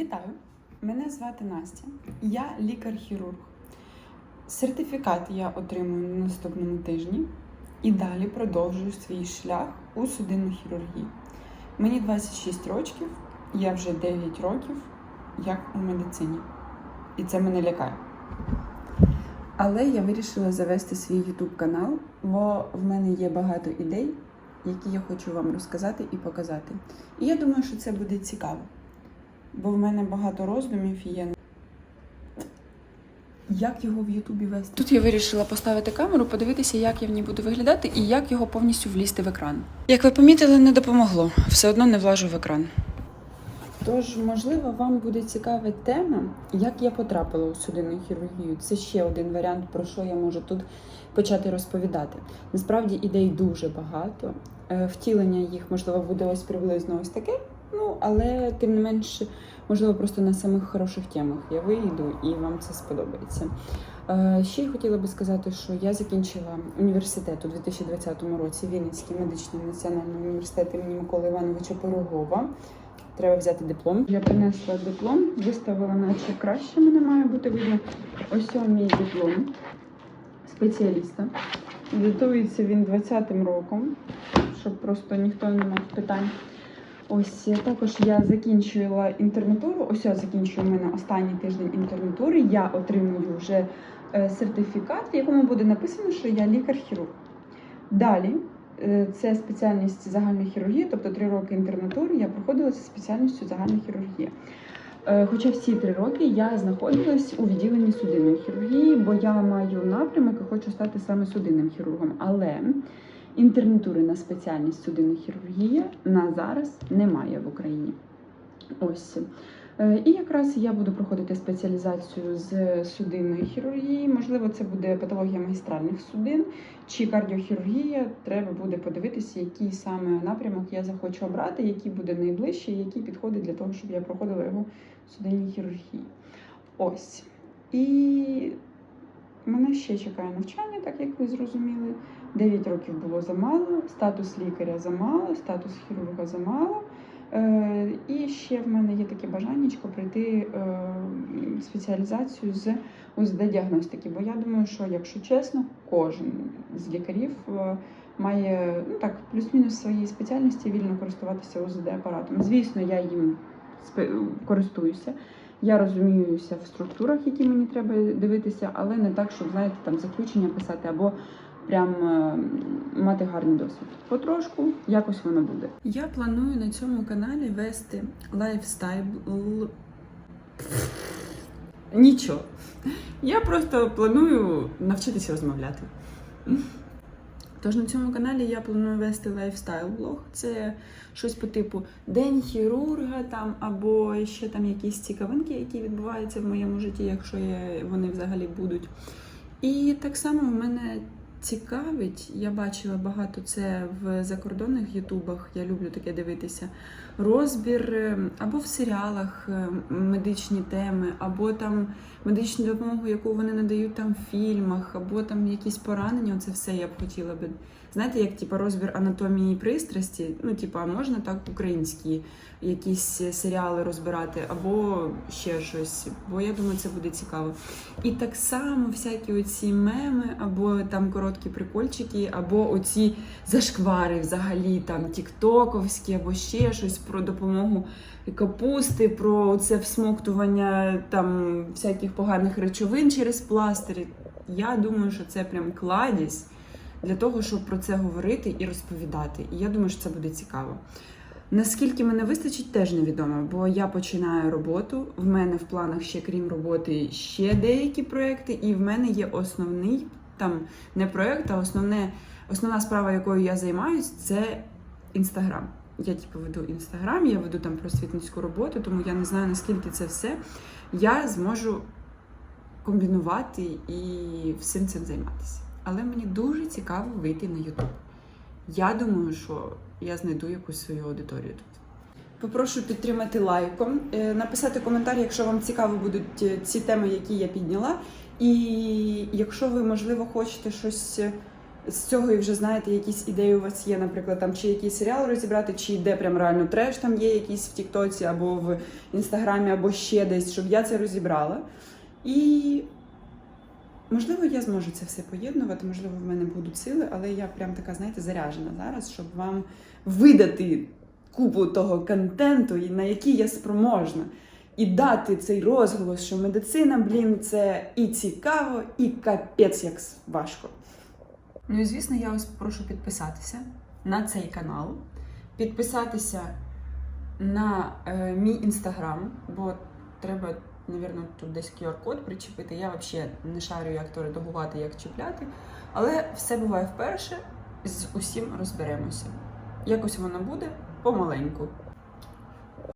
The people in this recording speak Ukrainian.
Вітаю! Мене звати Настя. Я лікар-хірург. Сертифікат я отримую на наступному тижні і далі продовжую свій шлях у судинній хірургії. Мені 26 років, я вже 9 років як у медицині. І це мене лякає. Але я вирішила завести свій YouTube канал, бо в мене є багато ідей, які я хочу вам розказати і показати. І я думаю, що це буде цікаво бо в мене багато роздумів є. Як його в Ютубі вести? Тут я вирішила поставити камеру, подивитися, як я в ній буду виглядати і як його повністю влізти в екран. Як ви помітили, не допомогло. Все одно не влажу в екран. Тож, можливо, вам буде цікава тема, як я потрапила у судинну хірургію. Це ще один варіант, про що я можу тут почати розповідати. Насправді ідей дуже багато. Е, Втілення їх, можливо, буде ось приблизно ось таке. Ну, але тим не менш, можливо, просто на самих хороших темах я вийду і вам це сподобається. Е, Ще й хотіла би сказати, що я закінчила університет у 2020 році, Вінницький медичний національний університет імені Миколи Івановича Пирогова. Треба взяти диплом. Я принесла диплом, виставила, наче краще мене має бути видно. Ось мій диплом спеціаліста. Датується він 20-м роком, щоб просто ніхто не мав питань. Ось е, також я закінчила інтернатуру. Ось я закінчую у мене останній тиждень інтернатури. Я отримую вже е, сертифікат, в якому буде написано, що я лікар-хірург. Далі е, це спеціальність загальної хірургії, тобто три роки інтернатури я проходила за спеціальністю загальна хірургія. Е, Хоча всі три роки я знаходилась у відділенні судинної хірургії, бо я маю напрямок і хочу стати саме судинним хірургом. Але інтернатури на спеціальність судинна хірургія на зараз немає в Україні. Ось. Е, І якраз я буду проходити спеціалізацію з судинної хірургії. Можливо, це буде патологія магістральних судин чи кардіохірургія. Треба буде подивитися, який саме напрямок я захочу обрати, який буде найближчий, який підходить для того, щоб я проходила його в судинній хірургії. Ось. І ще чекає навчання, так як ви зрозуміли. 9 років було замало, статус лікаря замало, статус хірурга замало. Е, і ще в мене є таке бажаннячко пройти е, спеціалізацію з УЗД-діагностики. Бо я думаю, що, якщо чесно, кожен з лікарів е, має ну так, плюс-мінус своїй спеціальності вільно користуватися УЗД-апаратом. Звісно, я їм користуюся. Я розуміюся в структурах, які мені треба дивитися, але не так, щоб знаєте, там заключення писати або прям е, мати гарний досвід. Потрошку якось воно буде. Я планую на цьому каналі вести лайфстайл. Нічого. Я просто планую навчитися розмовляти. Тож на цьому каналі я планую вести лайфстайл-блог. Це щось по типу День хірурга там, або ще там якісь цікавинки, які відбуваються в моєму житті, якщо я, вони взагалі будуть. І так само в мене цікавить, я бачила багато це в закордонних ютубах, я люблю таке дивитися. Розбір е, або в серіалах е, медичні теми, або там медичну допомогу, яку вони надають там в фільмах, або там якісь поранення. Це все я б хотіла би. Знаєте, як типу, розбір анатомії і пристрасті, ну, типу, а можна так українські якісь серіали розбирати, або ще щось. Бо я думаю, це буде цікаво. І так само всякі оці меми, або там короткі прикольчики, або оці зашквари взагалі там тіктоковські, або ще щось про допомогу капусти, про це всмоктування там всяких поганих речовин через пластирі. Я думаю, що це прям кладість для того, щоб про це говорити і розповідати. І я думаю, що це буде цікаво. Наскільки мене вистачить, теж невідомо, бо я починаю роботу. В мене в планах ще крім роботи ще деякі проекти, і в мене є основний там не проект, а основне, основна справа, якою я займаюсь, це інстаграм. Я типу веду інстаграм, я веду там просвітницьку роботу, тому я не знаю наскільки це все я зможу комбінувати і всім цим займатися. Але мені дуже цікаво вийти на YouTube. Я думаю, що я знайду якусь свою аудиторію тут. Попрошу підтримати лайком, е, написати коментар, якщо вам цікаво будуть е, ці теми, які я підняла. І якщо ви, можливо, хочете щось з цього і вже знаєте, якісь ідеї у вас є, наприклад, там чи якийсь серіал розібрати, чи йде прям реально треш там є якийсь в Тіктоці або в Інстаграмі, або ще десь, щоб я це розібрала. І можливо, я зможу це все поєднувати, можливо, в мене будуть сили, але я прям така, знаєте, заряжена зараз, щоб вам видати купу того контенту, на який я спроможна. І дати цей розголос, що медицина, блін, це і цікаво, і капець як важко. Ну і звісно, я вас прошу підписатися на цей канал, підписатися на е, мій інстаграм, бо треба, напевно, тут десь QR-код причепити. Я взагалі не шарю, як то редагувати, як чіпляти. Але все буває вперше, з усім розберемося. Якось воно буде помаленьку.